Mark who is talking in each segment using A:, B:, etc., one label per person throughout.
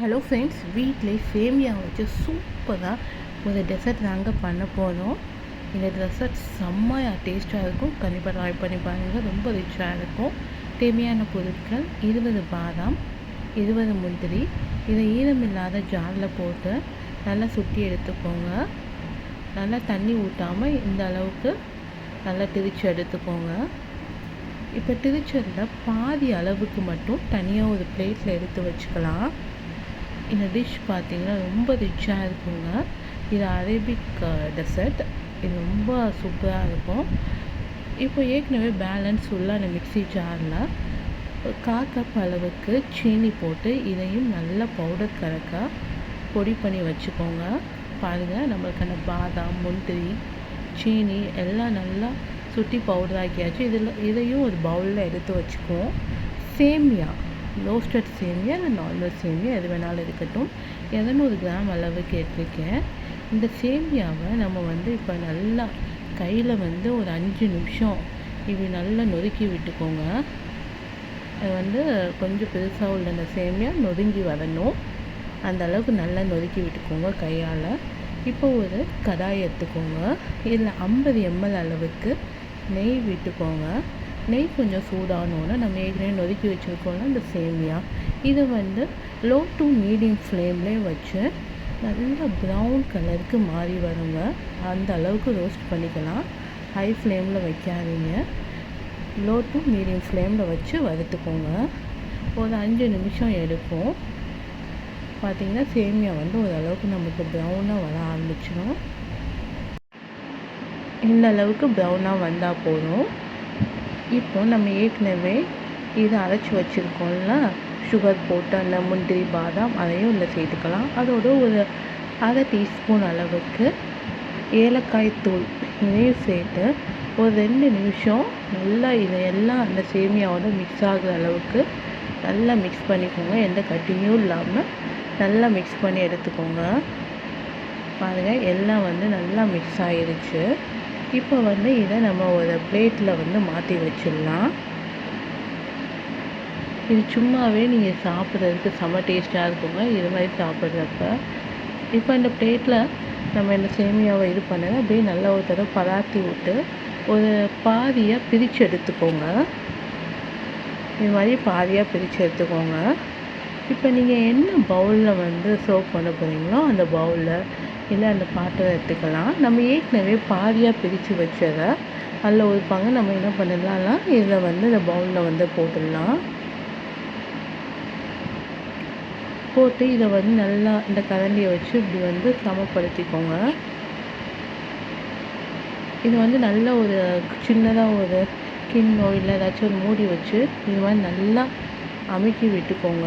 A: Hello friends வீட்டிலே சேமியா வச்சு சூப்பராக ஒரு டெசர்ட் நாங்கள் பண்ண போகிறோம் இந்த டெசர்ட் செம்மையாக டேஸ்ட்டாக இருக்கும். கண்டிப்பாக ட்ரை பண்ணி பாருங்கள் ரொம்ப ரிச்சாக இருக்கும். தேவையான பொருட்கள் இருபது பாதாம் இருபது முந்திரி இதை ஈரமில்லாத ஜாரில் போட்டு நல்லா சுற்றி எடுத்துக்கோங்க. நல்லா தண்ணி ஊற்றாமல் இந்த அளவுக்கு நல்லா திரிச்சு எடுத்துக்கோங்க. இப்போ திரிச்சதில் பாதி அளவுக்கு மட்டும் தனியாக ஒரு பிளேட்டில் எடுத்து வச்சுக்கலாம். இந்த டிஷ் பார்த்தீங்கன்னா ரொம்ப ரிச்சாக இருக்குங்க. இது அரேபிக் டெசர்ட் இது ரொம்ப சூப்பராக இருக்கும். இப்போ ஏற்கனவே பேலன்ஸ் உள்ள அந்த மிக்ஸி ஜாரில் கா கப் அளவுக்கு சீனி போட்டு இதையும் நல்லா பவுடர் கலக்க பொடி பண்ணி வச்சுக்கோங்க. பாருங்கள் நம்மளுக்கு அந்த பாதாம் முந்திரி சீனி எல்லாம் நல்லா சுட்டி பவுடர் ஆக்கியாச்சு. இதில் இதையும் ஒரு பவுலில் எடுத்து வச்சுக்குவோம். சேமியா. ரோஸ்டட் சேமியா இல்லை நார்மல் சேமியா எது வேணாலும் இருக்கட்டும். இரநூறு கிராம் அளவுக்கு எடுத்துருக்கேன் இந்த சேமியாவை நம்ம வந்து இப்போ நல்லா கையில் வந்து ஒரு அஞ்சு நிமிஷம் இப்படி நல்லா நொறுக்கி விட்டுக்கோங்க. அது வந்து கொஞ்சம் பெருசாக உள்ள அந்த சேமியா நொறுங்கி வரணும். அந்த அளவுக்கு நல்லா நொறுக்கி விட்டுக்கோங்க கையால். இப்போ ஒரு கடாய் எடுத்துக்கோங்க. இதில் ஐம்பது எம்எல் அளவுக்கு நெய் விட்டுக்கோங்க. நெய் கொஞ்சம் சூடானோன்னு நம்ம ஏற்கனவே நொறுக்கி வச்சுருக்கோம்ல இந்த சேமியா. இதை வந்து லோ டு மீடியம் ஃப்ளேம்லேயே வச்சு நல்லா ப்ரௌன் கலருக்கு மாறி வருங்க. அந்த அளவுக்கு ரோஸ்ட் பண்ணிக்கலாம். ஹை ஃப்ளேமில் வைக்காதீங்க. லோ டு மீடியம் ஃப்ளேமில் வச்சு வறுத்துக்கோங்க. ஒரு அஞ்சு நிமிஷம் எடுக்கும் பார்த்திங்கன்னா சேமியா வந்து ஓரளவுக்கு நமக்கு ப்ரௌனாக வர ஆரம்பிச்சிடும் இந்த அளவுக்கு ப்ரௌனாக வந்தால் போதும். இப்போ நம்ம ஏற்கனவே இதை அரைச்சி வச்சுருக்கோம்ல. சுகர் போட்டு அந்த முந்திரி பாதாம் அதையும் இதில் சேர்த்துக்கலாம். அதோட ஒரு அரை டீஸ்பூன் அளவுக்கு ஏலக்காய் தூள் இதையும் சேர்த்து ஒரு ரெண்டு நிமிஷம் நல்லா இதை எல்லாம் அந்த சேமியாவோட மிக்ஸ் ஆகிற அளவுக்கு நல்லா மிக்ஸ் பண்ணிக்கோங்க. எந்த கட்டியும் இல்லாமல் நல்லா மிக்ஸ் பண்ணி எடுத்துக்கோங்க. பாருங்கள் எல்லாம் வந்து நல்லா மிக்ஸ் ஆகிருச்சு இப்போ வந்து இதை நம்ம ஒரு பிளேட்டில் வந்து மாற்றி வச்சிடலாம். இது சும்மாவே நீங்கள் சாப்பிட்றதுக்கு செம்ம டேஸ்ட்டாக இருக்குங்க. இது மாதிரி சாப்பிட்றப்ப. இப்போ இந்த பிளேட்டில் நம்ம இந்த சேமியாவை இது பண்ணதை அப்படியே நல்லா ஒரு தடவை பராத்தி விட்டு ஒரு பாதியாக பிரித்து எடுத்துக்கோங்க. இது மாதிரி பாதியாக பிரித்து எடுத்துக்கோங்க. இப்போ நீங்கள் என்ன பவுலில் வந்து சர்வ் பண்ண போகிறீங்களோ அந்த பவுலில் இல்லை அந்த பாத்திரம் எடுத்துக்கலாம். நம்ம ஏற்கனவே பாதியாக பிரித்து வச்சதை அதில் ஒரு பங்கு நம்ம என்ன பண்ணிடலாம்னா இதில் வந்து இந்த பவுலில் வந்து போட்டுடலாம். போட்டு இதை வந்து நல்லா இந்த கரண்டியை வச்சு இப்படி வந்து சமப்படுத்திக்கோங்க. இது வந்து நல்ல ஒரு சின்னதாக ஒரு கிண்ணோ இல்லை ஏதாச்சும் ஒரு மூடி வச்சு இது மாதிரி நல்லா அமுக்கி விட்டுக்கோங்க.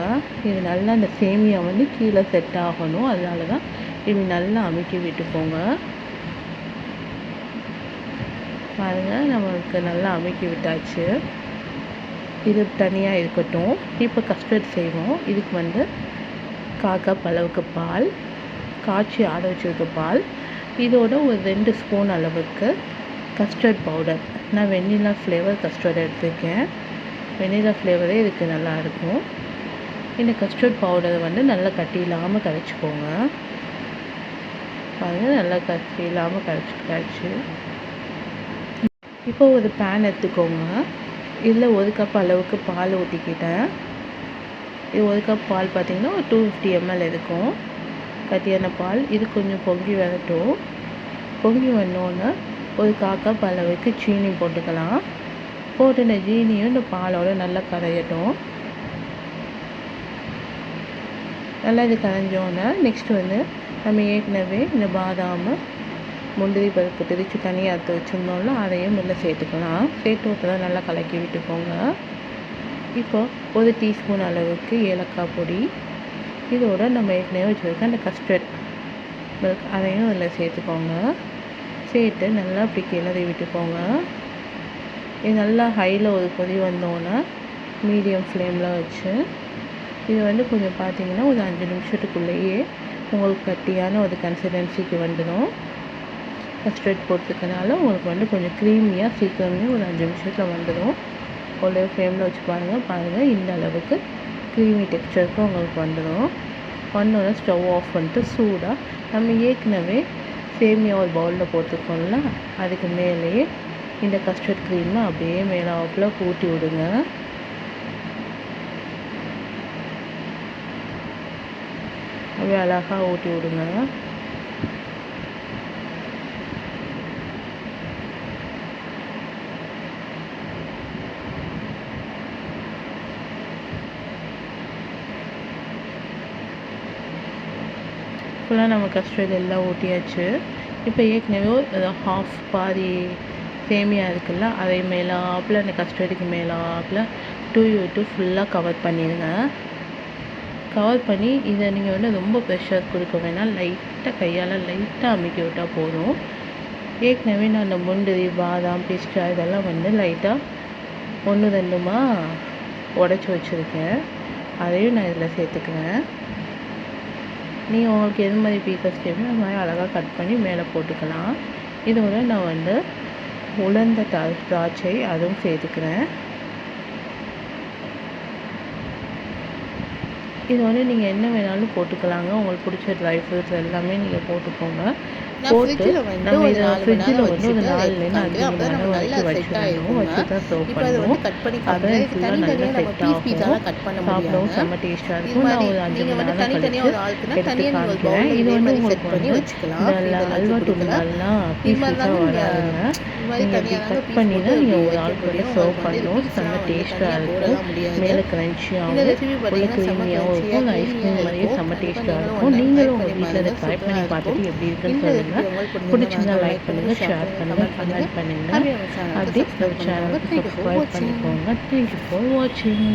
A: இது நல்லா அந்த சேமியா வந்து கீழே செட் ஆகணும். அதனால தான் இப்படி நல்லா அமுக்கி விட்டுக்கோங்க பாருங்கள் நம்மளுக்கு நல்லா அமுக்கி விட்டாச்சு. இது தனியாக இருக்கட்டும். இப்போ கஸ்டர்ட் செய்வோம். இதுக்கு வந்து காக்கா பளவுக்கு பால் காய்ச்சி ஆட வச்சுருக்க பால். இதோட ஒரு ரெண்டு ஸ்பூன் அளவுக்கு கஸ்டர்ட் பவுடர் நான் வெண்ணிலா ஃப்ளேவர் கஸ்டர்ட் எடுத்திருக்கேன். வெண்ணிலா ஃப்ளேவரே இதுக்கு நல்லாயிருக்கும் இந்த கஸ்டர்ட் பவுடரை வந்து நல்லா கட்டி இல்லாமல் கரைச்சிக்கோங்க பாருங்கள் நல்லா கரைச்சி இல்லாமல் கரைச்சி கரைச்சி. இப்போ ஒரு பேன் எடுத்துக்கோங்க. இதில் ஒரு கப் அளவுக்கு பால் ஊற்றிக்கிட்டேன் இது ஒரு கப் பால் பார்த்திங்கன்னா ஒரு டூ ஃபிஃப்டி எம்எல் இருக்கும். கட்டியான பால் இது கொஞ்சம் பொங்கி வரட்டும். பொங்கி வந்தோன்னே ஒரு கா கப் அளவுக்கு சீனி போட்டுக்கலாம். போட்டு இந்த சீனியும் இந்த பாலோட நல்லா கரையட்டும். நல்லா இது கரைஞ்சோன்னே நெக்ஸ்ட் வந்து நம்ம ஏற்கனவே இந்த பாதாம் முந்திரி பருப்பு திரித்து தனியாக எடுத்து வச்சுருந்தோம்ல அதையும் உள்ள சேர்த்துக்கலாம். சேர்த்து விட்டு நல்லா கலக்கி விட்டுக்கோங்க. இப்போ ஒரு டீஸ்பூன் அளவுக்கு ஏலக்காய் பொடி. இதோட நம்ம ஏற்கனவே வச்சுருக்க அந்த கஸ்டர்ட் மில்க் அதையும் அதில் சேர்த்துக்கோங்க. சேர்த்து நல்லா அப்படி கிளறி விட்டுக்கோங்க. இது நல்லா ஹையில் ஒரு கொதி வந்தோன்னே மீடியம் ஃப்ளேமில் வச்சு இது வந்து கொஞ்சம் பார்த்திங்கன்னா ஒரு அஞ்சு நிமிஷத்துக்குள்ளேயே உங்களுக்கு கட்டியான ஒரு கன்சிஸ்டன்சிக்கு வந்துடும். கஸ்டர்ட் போட்டிருக்கனால உங்களுக்கு வந்து கொஞ்சம் க்ரீமியாக சீக்கிரமே ஒரு அஞ்சு நிமிஷத்தில் வந்துடும். ஒரே ஃப்ளேமில் வச்சு பாருங்கள் பாருங்கள் இந்த அளவுக்கு க்ரீமி டெக்ஸ்டருக்கு உங்களுக்கு வந்துடும். வந்தோடனே ஸ்டவ் ஆஃப் பண்ணிட்டு சூடாக நம்ம ஏற்கனவே சேமியா ஒரு பவுலில் போட்டிருக்கோம்ல அதுக்கு மேலேயே இந்த கஸ்டர்ட் க்ரீமை அப்படியே மேலே மேலாப்பில் ஊட்டி விடுங்க. அப்படியே அழகாக ஊட்டி விடுங்க. ஃபுல்லாக நம்ம கஸ்டர்ட் எல்லாம் ஊட்டியாச்சு. இப்போ ஏற்கனவே ஹாஃப் பாதி சேமியா இருக்குல்ல அதை மேலாப்பில் அந்த கஸ்டர்டுக்கு மேலாப்பில் யூ டூ ஃபுல்லாக கவர் பண்ணிடுங்க கவர் பண்ணி இதை நீங்கள் வந்து ரொம்ப ப்ரெஷர் கொடுக்க வேணாம். லைட்டாக கையால் லைட்டாக அமுக்கி விட்டால் போதும். ஏற்கனவே நான் அந்த முந்திரி பாதாம் பிஸ்டா இதெல்லாம் வந்து லைட்டாக ஒன்று ரெண்டுமா உடச்சி வச்சுருக்கேன். அதையும் நான் இதில் சேர்த்துக்குவேன். நீங்கள் உங்களுக்கு எது மாதிரி பீசஸ் தேவையோ அது மாதிரி அழகாக கட் பண்ணி மேலே போட்டுக்கலாம். இதோட நான் வந்து உலர்ந்த திராட்சை அதுவும் சேர்த்துக்கிறேன். இது வந்து நீங்கள் என்ன வேணாலும் போட்டுக்கலாங்க. உங்களுக்கு பிடிச்ச ட்ரை ஃப்ரூட்ஸ் எல்லாமே நீங்கள் போட்டுக்கோங்க. போட்டு நம்ம இதை ஃப்ரிட்ஜில் வந்து ஒரு நாலுலேருந்து அஞ்சு மணி நேரம் வரைக்கும் வச்சுருந்தோம் வச்சு தான் சர்வ் பண்ணுவோம். அதை ஃபுல்லாக நல்லா செட் ஆகும். சாப்பிடவும் செம்ம டேஸ்ட்டாக இருக்கும். நான் ஒரு அஞ்சு மணி நேரம் கழிச்சு எடுத்து காமிக்கிறேன். இது வந்து உங்களுக்கு வந்து இந்த அல்வா துண்டுகள்லாம் பீசஸாக வராதுங்க. நீங்கள் இப்படி கட் பண்ணி தான் நீங்கள் ஒரு ஆள் கூட சர்வ் பண்ணணும். செம்ம டேஸ்ட்டாக இருக்கும். மேலே க்ரன்ச்சியாகவும் உள்ள க்ரீமியாகவும் இருக்கும் ஐஸ்கிரீம் மாதிரியே செம்ம டேஸ்ட்டாக இருக்கும். நீங்களும் உங்கள் வீட்டில் ட்ரை பண்ணி பார்த்துட்டு எப்படி இருக்குன்னு சொல்லுங்கள் பிடிச்சிருந்தா லைக் பண்ணுங்கள் ஷேர் பண்ணுங்கள் கமெண்ட் பண்ணுங்கள் அப்படியே சேனலுக்கு சப்ஸ்கிரைப் பண்ணிக்கோங்க. தேங்க்யூ ஃபார் வாட்சிங்